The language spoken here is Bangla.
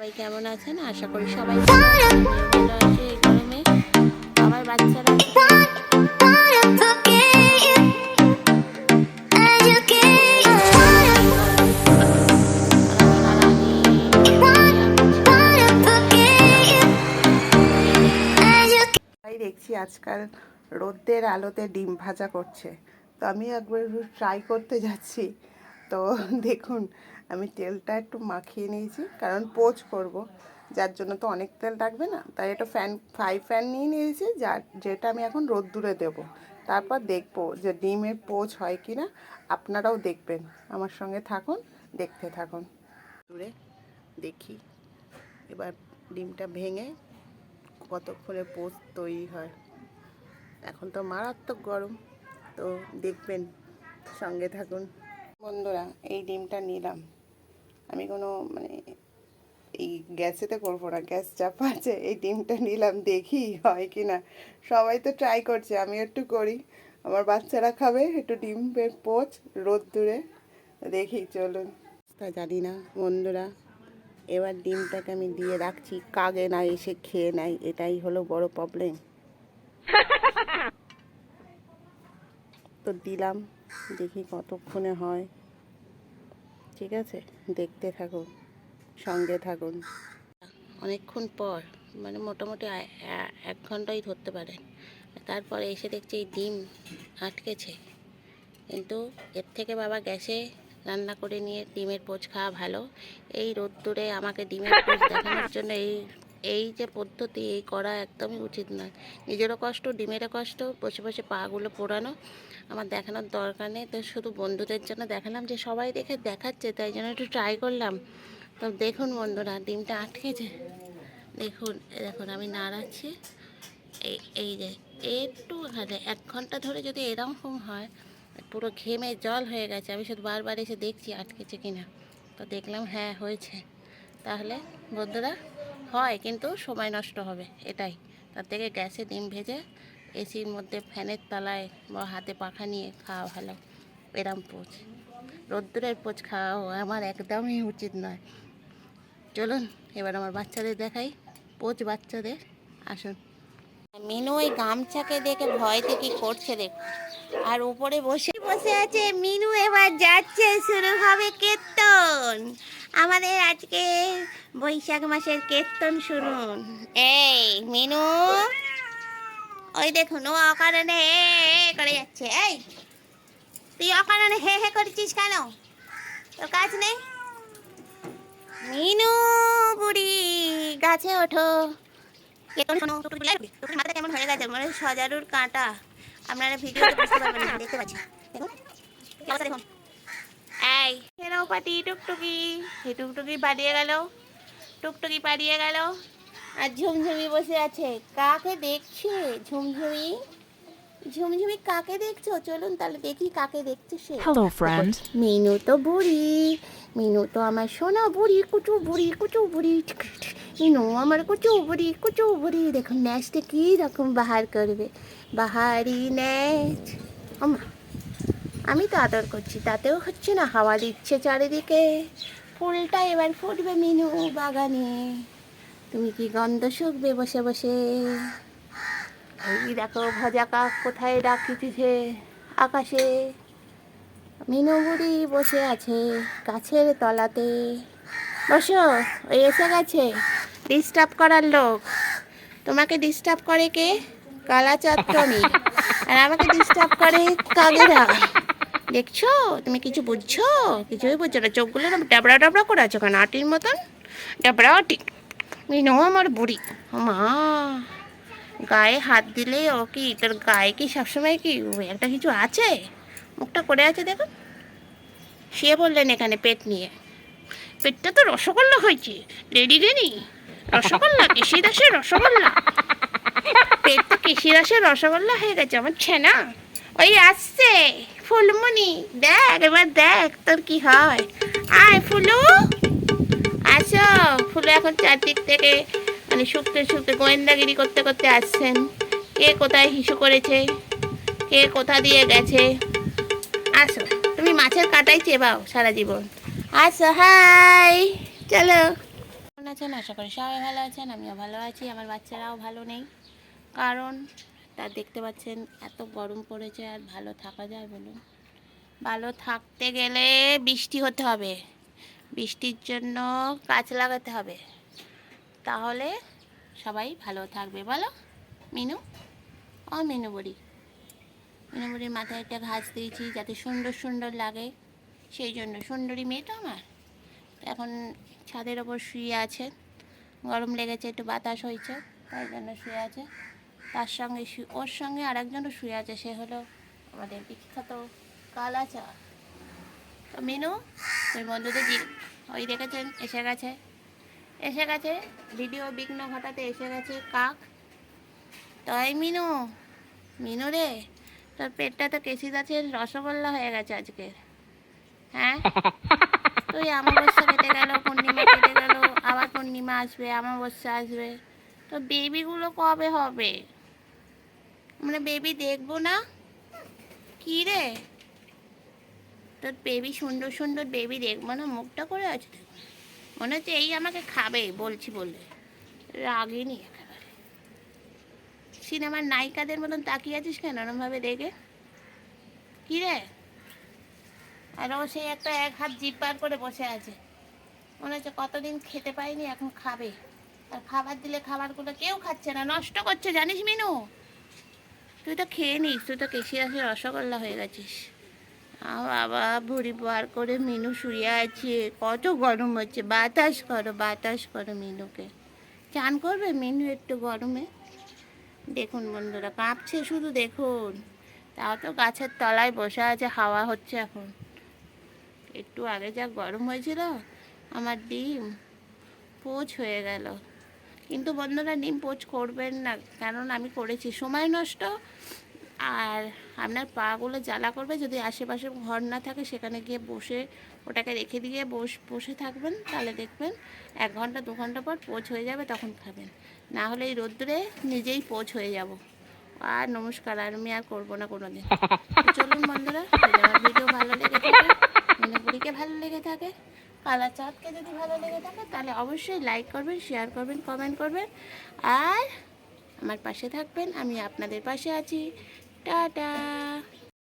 সবাই কেমন আছেন? আশা করি সবাই আমার বাচ্চারা দেখছি আজকাল রোদ্রের আলোতে ডিম ভাজা করছে। তো আমি একবার ট্রাই করতে যাচ্ছি। তো দেখুন আমি তেলটা একটু মাখিয়ে নিয়েছি, কারণ পোচ করব। যার জন্য তো অনেক তেল লাগবে না, তাই একটা ফ্যান, ফ্রাই ফ্যান নিয়ে নিয়েছি যা যেটা আমি এখন রোদ্দুরে দেব। তারপর দেখব যে ডিমের পোচ হয় কি না আপনারাও দেখবেন। আমার সঙ্গে থাকুন, দেখতে থাকুন। দূরে দেখি, এবার ডিমটা ভেঙে কতক্ষণে পোচ তৈরি হয়। এখন তো মারাত্মক গরম, তো দেখবেন, সঙ্গে থাকুন। বন্ধুরা, এই ডিমটা নিলাম। আমি কোনো মানে এই গ্যাসেতে করব না। গ্যাস চাপা আছে এই ডিমটা নিলাম দেখি হয় কি না। সবাই তো ট্রাই করছে আমি একটু করি। আমার বাচ্চারা খাবে একটু ডিমের পোচ রোদ দূরে দেখি চলুন। তা জানি না বন্ধুরা। এবার ডিমটাকে আমি দিয়ে রাখছি কাগে না এসে খেয়ে নাই এটাই হলো বড় প্রবলেম তো দিলাম দেখি কতক্ষণে হয়। ঠিক আছে? দেখতে থাকুন, সঙ্গে থাকুন। অনেকক্ষণ পর মানে মোটামুটি এক ঘন্টাই ধরতে পারেন। তারপরে এসে দেখছি এই ডিম আটকেছে। কিন্তু এর থেকে বাবা গ্যাসে রান্না করে নিয়ে ডিমের পোচ খাওয়া ভালো। এই রোদ্দুরে আমাকে ডিমের পোচ দেখানোর জন্য এই এই যে পদ্ধতি, এই করা একদমই উচিত নয়। নিজেরও কষ্ট, ডিমেরও কষ্ট, বসে বসে পাগুলো পোড়ানো আমার দেখানোর দরকার নেই। তো শুধু বন্ধুদের জন্য দেখালাম যে সবাই দেখে দেখাচ্ছে, তাই জন্য একটু ট্রাই করলাম। তো দেখুন বন্ধুরা, ডিমটা আটকেছে দেখুন দেখুন, আমি নাড়াচ্ছি। এই এই যে একটু এখানে, এক ঘণ্টা ধরে যদি এরকম হয়, পুরো ঘেমে জল হয়ে গেছে। আমি শুধু বারবার এসে দেখছি আটকেছে কিনা। তো দেখলাম হ্যাঁ হয়েছে। তাহলে বন্ধুরা হয়, কিন্তু সময় নষ্ট হবে, এটাই। তার থেকে গ্যাসে ডিম ভেজে এসির মধ্যে ফ্যানের তলায় বা হাতে পাখা নিয়ে খাওয়া ভালো। এরম পোচ। রোদ্দুরের পোচ খাওয়াও আমার একদমই উচিত নয়। চলুন, এবার আমার বাচ্চাদের দেখাই। পোচ বাচ্চাদের, আসুন। মিনু ওই গামছাকে দেখে ভয় কি করছে দেখুন। আর উপরে বসে বসে আছে মিনু, এবার যাচ্ছে, শুরু হবে কীর্তন। আমাদের আজকে বৈশাখ মাসের কীর্তন শুনুন এই, মিনু, ওই দেখুন, ও অকারণে হে করে যাচ্ছে। এই, তুই অকারণে হে হে করছিস কেন? তোর কাজ নেই? মিনু, বুড়ি, গাছে ওঠো। কেমন হয়ে গেছে? মানে সজারুর কাঁটা। আপনারা ভিডিওতে বুঝতে পারবেন না। দেখতে পাচ্ছি। দেখুন। অবস্থা দেখুন? এই হেরাও পাটি টুকটুকি। এই টুকটুকি পালিয়ে গেল। টুকটুকি পালিয়ে গেল। আর ঝুমঝুমি বসে আছে। কাকে দেখছে? ঝুমঝুমি? ঝুমঝুমি কাকে দেখছ? চলুন তাহলে দেখি কাকে দেখছে সে। Hello, friend. মিনু তো বুড়ি। মিনু তো আমার সোনা বুড়ি কুচু বুড়ি কুচু বুড়ি। মিনু আমার কুচু বুড়ি কুচু বুড়ি। দেখুন ন্যাচটা কী রকম বাহার করবে। বাহারি ন্যাচ আমা আমি তো আদর করছি, তাতেও হচ্ছে না হাওয়া দিচ্ছে চারিদিকে। ফুলটা এবার ফুটবে মিনু বাগানে। তুমি কি গন্ধ শুকবে বসে বসে? এই দেখো ভজা কাক কোথায় ডাকিতেছে আকাশে। মিনু বুড়ি বসে আছে গাছের তলাতে। বসো ওই এসে গেছে। ডিস্টার্ব করার লোক। তোমাকে ডিস্টার্ব করে কে? কালা চত্বনি আর আমাকে ডিস্টার্ব করে কাগেরা দেখছ? তুমি কিছু বুঝছ? কিছুই বুঝছ না। চোখগুলো না ডাবড়া ডাবড়া করে আছো কেন আটির মতন। ডাবড়া আটি। মিনু আমার বুড়ি। মা। গায়ে হাত দিলে ও কি, তোর গায়ে কি সবসময় কি একটা কিছু আছে? মুখটা করে আছে দেখুন শুয়ে বললেন এখানে পেট নিয়ে। পেটটা তো রসগোল্লা হয়েছে। রেডি রেডি রসগোল্লা কেশি দাসের রসগোল্লা। কেশি দাসের রসগোল্লা হয়ে গেছে আমার ছেনা ওই আসছে, ফুলমণি, দেখ, এবার দেখ তোর কি হয়। আয় ফুলু, আসো। ফুলু এখন চারদিক থেকে মানে শুকতে শুকতে গোয়েন্দাগিরি করতে করতে আসছেন। কে কোথায় হিসু করেছে? কে কোথা দিয়ে গেছে? আসো, তুমি মাছের কাটাই চেবাও সারা জীবন। আসো, হাই, চলো। কেমন আছেন? আশা করি সবাই ভালো আছেন, আমিও ভালো আছি, আমার বাচ্চারাও ভালো নেই। কারণ তা দেখতে পাচ্ছেন, এত গরম পড়েছে আর ভালো থাকা যায় বলুন। ভালো থাকতে গেলে বৃষ্টি হতে হবে। বৃষ্টির জন্য গাছ লাগাতে হবে। তাহলে সবাই ভালো থাকবে। বলো, মিনু? ও, মিনু বড়ি। মিনু বুড়ির মাথায় একটা ঘাস দিয়েছি যাতে সুন্দর সুন্দর লাগে। সেই জন্য সুন্দরী মেয়ে তো আমার। এখন ছাদের ওপর শুয়ে আছে। গরম লেগেছে, একটু বাতাস হয়েছে, তাই জন্য শুয়ে আছে। তার সঙ্গে ওর সঙ্গে আরেকজনও শুয়ে আছে, সে হলো আমাদের বিখ্যাত কালাচা তো মিনু ওই বন্ধুদের ওই দেখেছেন? এসে গেছে। এসে গেছে। ভিডিও বিঘ্ন ঘটাতে এসে গেছে কাক। তো এই মিনু মিনু রে, তোর পেটটা তো কেসি গাছের রসগোল্লা হয়ে গেছে আজকে। হ্যাঁ? তুই অমাবস্যা কেটে গেল, পূর্ণিমা কেটে গেল, আবার পূর্ণিমা আসবে, অমাবস্যা আসবে। তো বেবিগুলো কবে হবে? আমরা বেবি দেখব না? কি রে? তোর বেবি সুন্দর সুন্দর বেবি দেখব না মুখটা করে আছে। মনে হচ্ছে এই আমাকে খাবে, বলছি বললে রাগিনি সিনেমার নায়িকাদের মতন তাকিয়ে আছিস কেন ওরমভাবে দেখে? কি রে? আর ও সেই একটা এক হাত জিপ বার করে বসে আছে। মনে হচ্ছে কতদিন খেতে পাইনি, এখন খাবে। আর খাবার দিলে খাবারগুলো কেউ খাচ্ছে না, নষ্ট করছে, জানিস মিনু? তুই তো খেয়ে নিস, তুই তো কেশি আসে রসগোল্লা হয়ে গেছিস। বাবা, ভুড়ি বার করে মিনু শুয়ে আছে, কত গরম হচ্ছে। বাতাস করো বাতাস করো মিনুকে। চান করবে মিনু একটু গরমে? দেখুন বন্ধুরা, কাঁপছে শুধু দেখুন। তাও তো গাছের তলায় বসে আছে, হাওয়া হচ্ছে এখন। একটু আগে যা গরম হয়েছিল, আমার ডিম, পোচ হয়ে গেল। কিন্তু বন্ধুরা নিম পোচ করবেন না, কারণ আমি করেছি। সময় নষ্ট, আর আপনার পাগুলো জ্বালা করবে, যদি আশেপাশে ঘর না থাকে, সেখানে গিয়ে বসে, ওটাকে রেখে দিয়ে বস, বসে থাকবেন, তাহলে দেখবেন এক ঘণ্টা, দু ঘণ্টা পর পোচ হয়ে যাবে, তখন খাবেন। না হলে এই রোদ্দুরে নিজেই পোচ হয়ে যাব। আর নমস্কার, আর আমি আর করব না কোনো দিন চলুন বন্ধুরা যদি আমার ভিডিও ভালো লেগে থাকে মনোপুরিকে ভালো লেগে থাকে কালা চাঁদকে যদি ভালো লেগে থাকে, তাহলে অবশ্যই লাইক করবেন শেয়ার করবেন কমেন্ট করবেন। আর আমার পাশে থাকবেন, আমি আপনাদের পাশে আছি। টাটা!